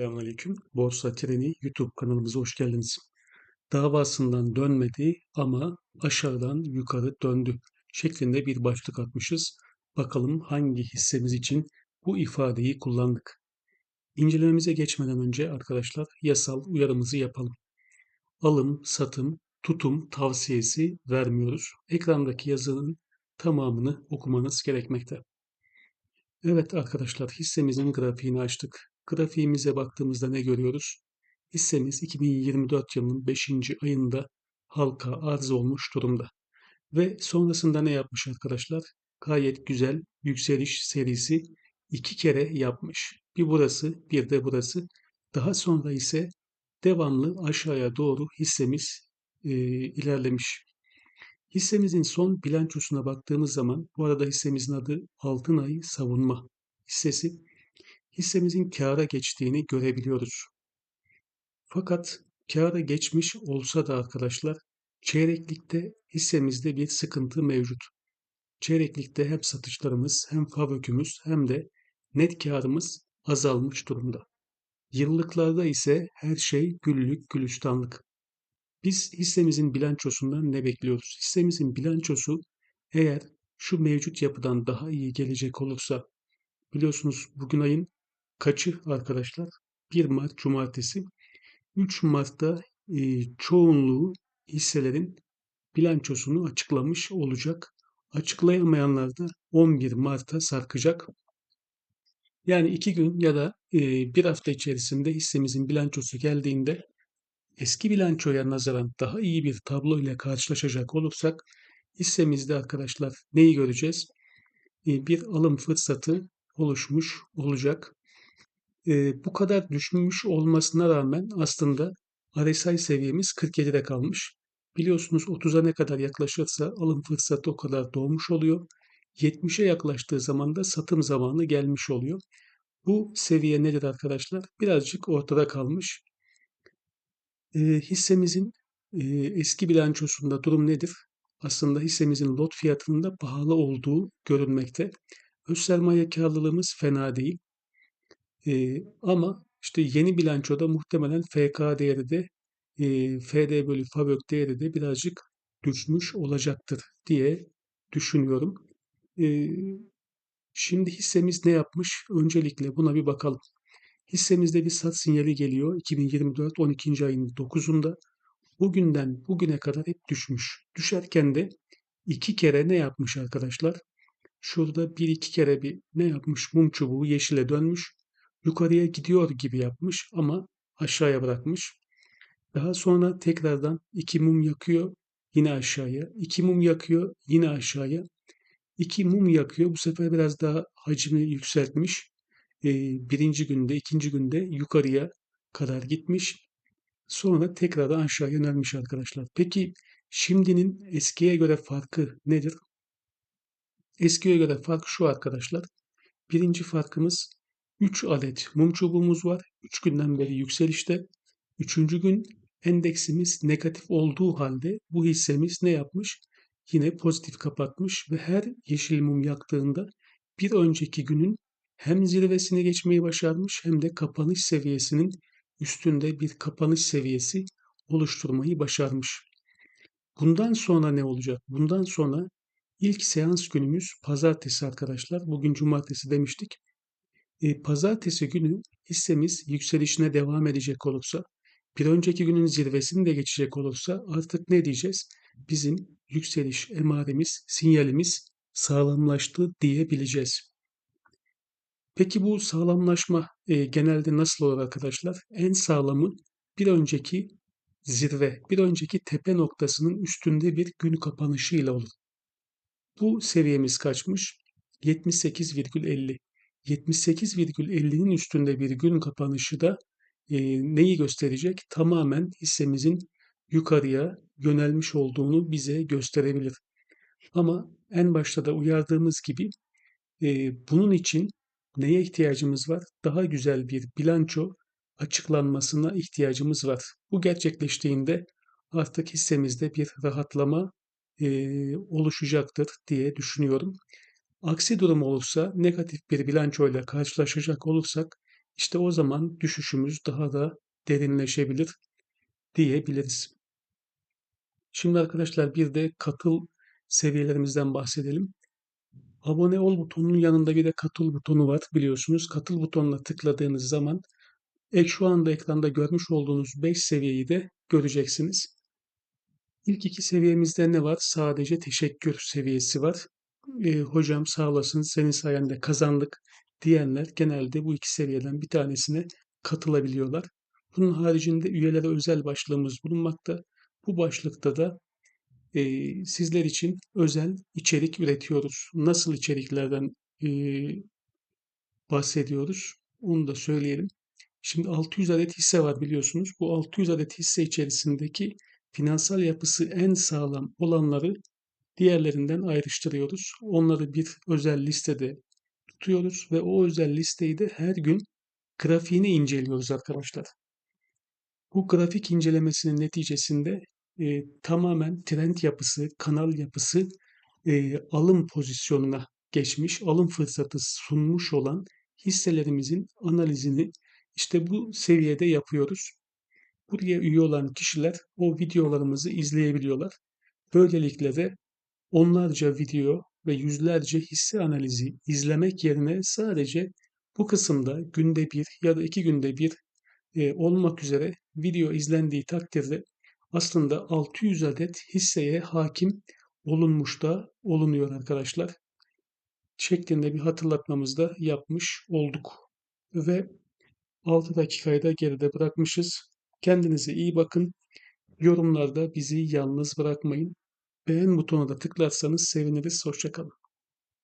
Selamünaleyküm. Borsa Treni YouTube kanalımıza hoş geldiniz. Davasından dönmedi ama aşağıdan yukarı döndü şeklinde bir başlık atmışız. Bakalım hangi hissemiz için bu ifadeyi kullandık. İncelememize geçmeden önce arkadaşlar yasal uyarımızı yapalım. Alım, satım, tutum tavsiyesi vermiyoruz. Ekrandaki yazının tamamını okumanız gerekmekte. Evet arkadaşlar hissemizin grafiğini açtık. Grafiğimize baktığımızda ne görüyoruz? Hissemiz 2024 yılının 5. ayında halka arz olmuş durumda. Ve sonrasında ne yapmış arkadaşlar? Gayet güzel yükseliş serisi iki kere yapmış. Bir burası bir de burası. Daha sonra ise devamlı aşağıya doğru hissemiz e, ilerlemiş. Hissemizin son bilançosuna baktığımız zaman, bu arada hissemizin adı Altınay Savunma hissesi, hissemizin kâra geçtiğini görebiliyoruz. Fakat kâra geçmiş olsa da arkadaşlar, çeyreklikte hissemizde bir sıkıntı mevcut. Çeyreklikte hem satışlarımız hem fabrikümüz hem de net karımız azalmış durumda. Yıllıklarda ise her şey güllük gülistanlık. Biz hissemizin bilançosundan ne bekliyoruz? Hissemizin bilançosu eğer şu mevcut yapıdan daha iyi gelecek olursa biliyorsunuz bugün ayın kaçı arkadaşlar? 1 Mart Cumartesi. 3 Mart'ta e, çoğunluğu hisselerin bilançosunu açıklamış olacak. Açıklayamayanlar da 11 Mart'a sarkacak. Yani iki gün ya da e, bir hafta içerisinde hissemizin bilançosu geldiğinde eski bilançoya nazaran daha iyi bir tablo ile karşılaşacak olursak hissemizde arkadaşlar neyi göreceğiz? Ee, bir alım fırsatı oluşmuş olacak. Ee, bu kadar düşmüş olmasına rağmen aslında RSI seviyemiz 47'de kalmış. Biliyorsunuz 30'a ne kadar yaklaşırsa alım fırsatı o kadar doğmuş oluyor. 70'e yaklaştığı zaman da satım zamanı gelmiş oluyor. Bu seviye nedir arkadaşlar? Birazcık ortada kalmış. E, hissemizin e, eski bilançosunda durum nedir? Aslında hissemizin lot fiyatının da pahalı olduğu görünmekte. Öz sermaye karlılığımız fena değil. E, ama işte yeni bilançoda muhtemelen FK değeri de e, FD bölü FABÖK değeri de birazcık düşmüş olacaktır diye düşünüyorum. E, şimdi hissemiz ne yapmış? Öncelikle buna bir bakalım. Hissemizde bir sat sinyali geliyor. 2024 12. ayın 9'unda. Bugünden bugüne kadar hep düşmüş. Düşerken de iki kere ne yapmış arkadaşlar? Şurada bir iki kere bir ne yapmış? Mum çubuğu yeşile dönmüş. Yukarıya gidiyor gibi yapmış ama aşağıya bırakmış. Daha sonra tekrardan iki mum yakıyor yine aşağıya. iki mum yakıyor yine aşağıya. İki mum yakıyor. Bu sefer biraz daha hacmi yükseltmiş birinci günde, ikinci günde yukarıya kadar gitmiş. Sonra tekrar aşağı yönelmiş arkadaşlar. Peki şimdinin eskiye göre farkı nedir? Eskiye göre fark şu arkadaşlar. Birinci farkımız 3 adet mum çubuğumuz var. 3 günden beri yükselişte. Üçüncü gün endeksimiz negatif olduğu halde bu hissemiz ne yapmış? Yine pozitif kapatmış ve her yeşil mum yaktığında bir önceki günün hem zirvesini geçmeyi başarmış hem de kapanış seviyesinin üstünde bir kapanış seviyesi oluşturmayı başarmış. Bundan sonra ne olacak? Bundan sonra ilk seans günümüz pazartesi arkadaşlar. Bugün cumartesi demiştik. E, pazartesi günü hissemiz yükselişine devam edecek olursa, bir önceki günün zirvesini de geçecek olursa artık ne diyeceğiz? Bizim yükseliş emaremiz, sinyalimiz sağlamlaştı diyebileceğiz. Peki bu sağlamlaşma e, genelde nasıl olur arkadaşlar? En sağlamı bir önceki zirve, bir önceki tepe noktasının üstünde bir gün kapanışı ile olur. Bu seviyemiz kaçmış? 78,50. 78,50'nin üstünde bir gün kapanışı da e, neyi gösterecek? Tamamen hissemizin yukarıya yönelmiş olduğunu bize gösterebilir. Ama en başta da uyardığımız gibi e, bunun için neye ihtiyacımız var? Daha güzel bir bilanço açıklanmasına ihtiyacımız var. Bu gerçekleştiğinde artık hissemizde bir rahatlama e, oluşacaktır diye düşünüyorum. Aksi durum olursa negatif bir bilançoyla karşılaşacak olursak İşte o zaman düşüşümüz daha da derinleşebilir diyebiliriz. Şimdi arkadaşlar bir de katıl seviyelerimizden bahsedelim. Abone ol butonunun yanında bir de katıl butonu var biliyorsunuz. Katıl butonuna tıkladığınız zaman ek şu anda ekranda görmüş olduğunuz 5 seviyeyi de göreceksiniz. İlk iki seviyemizde ne var? Sadece teşekkür seviyesi var. E, hocam sağ olasın senin sayende kazandık diyenler genelde bu iki seviyeden bir tanesine katılabiliyorlar. Bunun haricinde üyelere özel başlığımız bulunmakta. Bu başlıkta da e, sizler için özel içerik üretiyoruz. Nasıl içeriklerden e, bahsediyoruz? Onu da söyleyelim. Şimdi 600 adet hisse var biliyorsunuz. Bu 600 adet hisse içerisindeki finansal yapısı en sağlam olanları diğerlerinden ayrıştırıyoruz. Onları bir özel listede tutuyoruz ve o özel listeyi de her gün grafiğini inceliyoruz arkadaşlar. Bu grafik incelemesinin neticesinde e, tamamen trend yapısı, kanal yapısı e, alım pozisyonuna geçmiş, alım fırsatı sunmuş olan hisselerimizin analizini işte bu seviyede yapıyoruz. Buraya üye olan kişiler o videolarımızı izleyebiliyorlar. Böylelikle de onlarca video ve yüzlerce hisse analizi izlemek yerine sadece bu kısımda günde bir ya da iki günde bir e, olmak üzere video izlendiği takdirde aslında 600 adet hisseye hakim olunmuş da olunuyor arkadaşlar. Şeklinde bir hatırlatmamız da yapmış olduk. Ve 6 dakikayı da geride bırakmışız. Kendinize iyi bakın. Yorumlarda bizi yalnız bırakmayın. Beğen butonuna da tıklarsanız seviniriz. Hoşçakalın.